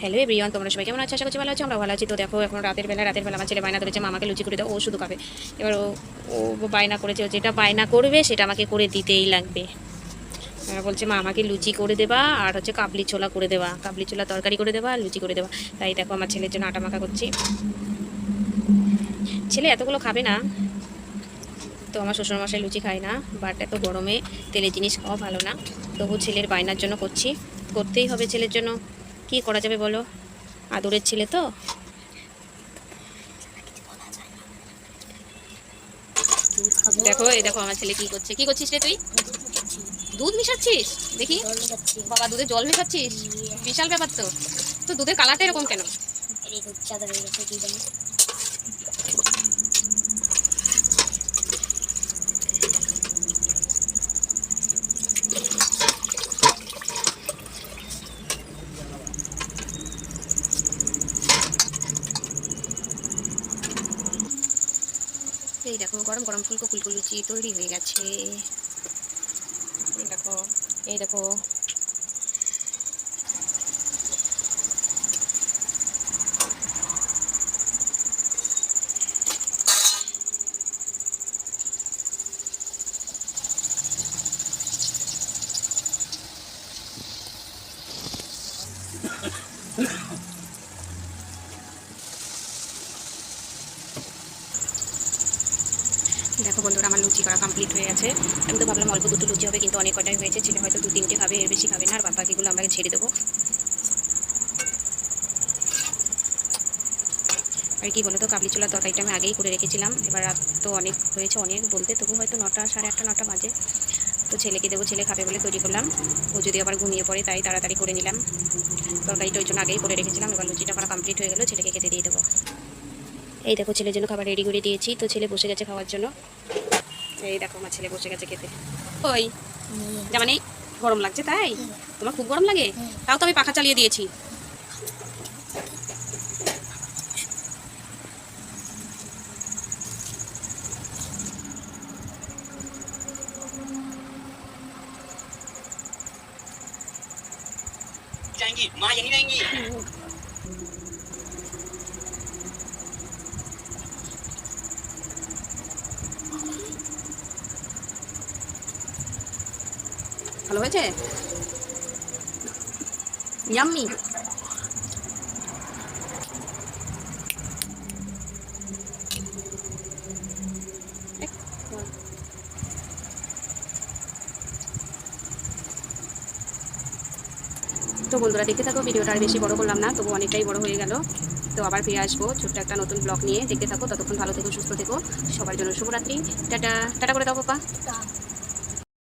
Hello everyone তোমরা সবাই কেমন আছো? আশা করছি ভালো আছো, আমরা ভালো আছি। তো দেখো, এখন রাতের বেলা রাতের বেলা আমার ছেলে বায়না ধরেছে মামাকে লুচি করে দাও, ও শুধু খাবে। এবার ও ও বায়না করেছে যেটা বায়না করবে, সেটা আমাকে করে দিতেই লাগবে। বলছে, মা, আমাকে লুচি করে দেবা, আর হচ্ছে কাবলি ছোলা করে দেবা। কাবলি ছোলা তরকারি করে দেবা লুচি করে দেবা। তাই দেখো, আমার ছেলের জন্য আটা মাখা করছি। ছেলে এতগুলো খাবে না, তো আমার শ্বশুরমশাই লুচি খায় না বাট এত গরমে তেলের জিনিস খাওয়া ভালো না। তবু ছেলের বায়নার জন্য করছি। করতেই হবে ছেলের জন্য। কি করা যাবে বলো? আদরের ছেলে তো। দেখো, এই দেখো আমার ছেলে কি করছে। কি করছিস রে তুই? দুধ মিশাচ্ছিস? দেখি। বাবা, দুধে জল মেশাচ্ছিস? বিশাল ব্যাপার তো। তো দুধের কালারটা এরকম কেন? এই দেখো গরম গরম ফুলকো ফুলকো লুচি তৈরি হয়ে গেছে। দেখো এই দেখো। দেখো বন্ধুরা, আমার লুচি করা কমপ্লিট হয়ে গেছে। আমি তো ভাবলাম অল্প দুটো লুচি হবে, কিন্তু অনেক কটাই হয়েছে ছেলে হয়তো দু তিনটে খাবে, এর বেশি খাবে না, আর বাকিগুলো আমরা ছেড়ে দেবো। আর কি বলো তো কাবলি ছোলার তরকারিটা আমি আগেই করে রেখেছিলাম, এবার রাত তো অনেক হয়েছে অনেক বলতে, তবু হয়তো নটা, সাড়ে আটটা, নটা বাজে। তো ছেলেকে দেবো, ছেলে খাবে বলে তৈরি করলাম। ও যদি আবার ঘুমিয়ে পড়ে, তাই তাড়াতাড়ি করে নিলাম। তরকারিটা ওই জন্য আগেই করে রেখেছিলাম, এবার লুচিটা করা কমপ্লিট হয়ে গেলো, ছেলেকে খেতে দিয়ে দেবো। এই দেখো ছেলের জন্য খাবার রেডি করে দিয়েছি তো ছেলে বসে গেছে খাওয়ার জন্য এই দেখো আমার ছেলে বসে গেছে খেতে ওই যেমন এই গরম লাগছে তাই তোমার খুব গরম লাগে তাও তো আমি পাখা চালিয়ে দিয়েছি जाएंगी माँ यहीं रहेंगी ভালো হয়েছে? ইয়াম্মি তো বন্ধুরা, দেখতে থাকো, ভিডিওটা আর বেশি বড় করলাম না, তবু অনেকটাই বড় হয়ে গেল। তো আবার ফিরে আসব ছোট্ট একটা নতুন ব্লগ নিয়ে। দেখতে থাকো, ততক্ষণ ভালো থেকো, সুস্থ থেকো। সবার জন্য শুভরাত্রি। টাটা। টাটা করে দাও, পাপা।